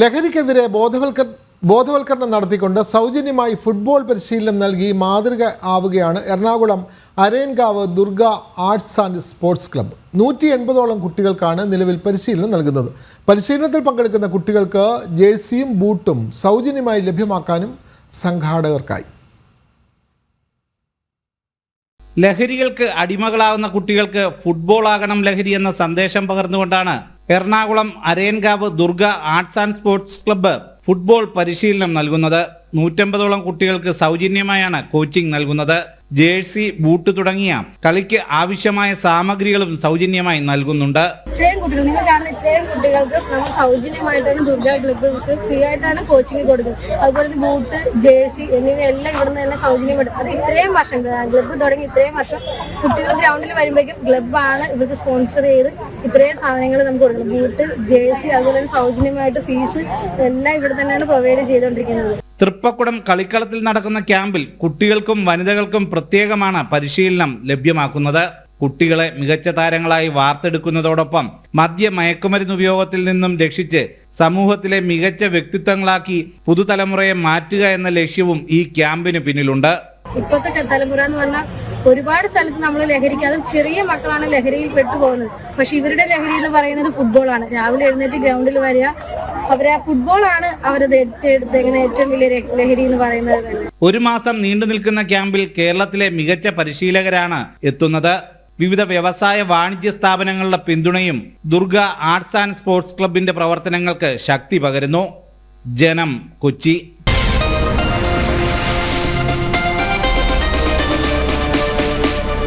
ലഹരിക്കെതിരെ ബോധവൽക്കർ ബോധവൽക്കരണം നടത്തിക്കൊണ്ട് സൗജന്യമായി ഫുട്ബോൾ പരിശീലനം നൽകി മാതൃക ആവുകയാണ് Ernakulam Arayankavu Durga arts and sports club നൂറ്റി എൺപതോളം കുട്ടികൾക്കാണ് നിലവിൽ പരിശീലനം നൽകുന്നത്. പരിശീലനത്തിൽ പങ്കെടുക്കുന്ന കുട്ടികൾക്ക് ജേഴ്സിയും ബൂട്ടും സൗജന്യമായി ലഭ്യമാക്കാനും സംഘാടകർക്കായി. ലഹരികൾക്ക് അടിമകളാവുന്ന കുട്ടികൾക്ക് ഫുട്ബോൾ ആകണം ലഹരി എന്ന സന്ദേശം പകർന്നുകൊണ്ടാണ് Ernakulam Arayankavu Durga arts and sports club. Football പരിശീലനം നൽകുന്നത്. നൂറ്റമ്പതോളം കുട്ടികൾക്ക് സൗജന്യമായാണ് കോച്ചിംഗ് നൽകുന്നത്. ജേഴ്സി ബൂട്ട് തുടങ്ങിയ കളിക്ക് ആവശ്യമായ സാമഗ്രികളും സൗജന്യമായി നൽകുന്നുണ്ട്. ഇത്രയും കുട്ടികൾ നിങ്ങൾ കാണുന്ന ഇത്രയും കുട്ടികൾക്ക് നമ്മൾ സൗജന്യമായിട്ടാണ് ദുർഗ ക്ലബ്ബുകൾക്ക് ഫ്രീ ആയിട്ടാണ് കോച്ചിങ് കൊടുക്കുന്നത്. അതുപോലെ തന്നെ ബൂട്ട് ജേഴ്സി എന്നിവയെല്ലാം ഇവിടുന്ന് തന്നെ സൗജന്യമായിട്ട് അത് ഇത്രയും വർഷം ക്ലബ്ബ് തുടങ്ങി ഇത്രയും വർഷം കുട്ടികൾ ഗ്രൗണ്ടിൽ വരുമ്പോഴേക്കും ക്ലബ്ബാണ് ഇവർക്ക് സ്പോൺസർ ചെയ്ത് ഇത്രയും സാധനങ്ങൾ നമുക്ക് കൊടുക്കുന്നത്. ബൂട്ട് ജേഴ്സി അതുപോലെ തന്നെ സൗജന്യമായിട്ട് ഫീസ് എല്ലാം ഇവിടെ തന്നെയാണ് പ്രൊവൈഡ് ചെയ്തുകൊണ്ടിരിക്കുന്നത്. തൃപ്പക്കുടം കളിക്കളത്തിൽ നടക്കുന്ന ക്യാമ്പിൽ കുട്ടികൾക്കും വനിതകൾക്കും പ്രത്യേകമാണ് പരിശീലനം ലഭ്യമാക്കുന്നത്. കുട്ടികളെ മികച്ച താരങ്ങളായി വാർത്തെടുക്കുന്നതോടൊപ്പം മദ്യ മയക്കുമരുന്ന് ഉപയോഗത്തിൽ നിന്നും രക്ഷിച്ച് സമൂഹത്തിലെ മികച്ച വ്യക്തിത്വങ്ങളാക്കി പുതുതലമുറയെ മാറ്റുക എന്ന ലക്ഷ്യവും ഈ ക്യാമ്പിന് പിന്നിലുണ്ട്. ഇപ്പോഴത്തെ തലമുറ എന്ന് പറഞ്ഞാൽ ഒരുപാട് സ്ഥലത്ത് നമ്മൾ ലഹരിക്ക് അതും ചെറിയ മക്കളാണ് ലഹരിയിൽ പെട്ടുപോകുന്നത്. പക്ഷെ ഇവരുടെ ലഹരി എന്ന് പറയുന്നത് ഫുട്ബോളാണ് രാവിലെ എഴുന്നേറ്റ് ഗ്രൗണ്ടിൽ വരിക അവരെ ഫുട്ബോളാണ് അവരത് ഏറ്റെടുത്ത് ഇങ്ങനെ ഏറ്റവും വലിയ ലഹരി എന്ന് പറയുന്നത് തന്നെ. ഒരു മാസം നീണ്ടു നിൽക്കുന്ന ക്യാമ്പിൽ കേരളത്തിലെ മികച്ച പരിശീലകരാണ് എത്തുന്നത്. വിവിധ വ്യവസായ വാണിജ്യ സ്ഥാപനങ്ങളുടെ പിന്തുണയും ദുർഗ ആർട്സ് ആൻഡ് സ്പോർട്സ് ക്ലബിന്റെ പ്രവർത്തനങ്ങൾക്ക് ശക്തി പകരുന്നു. ജനം കൊച്ചി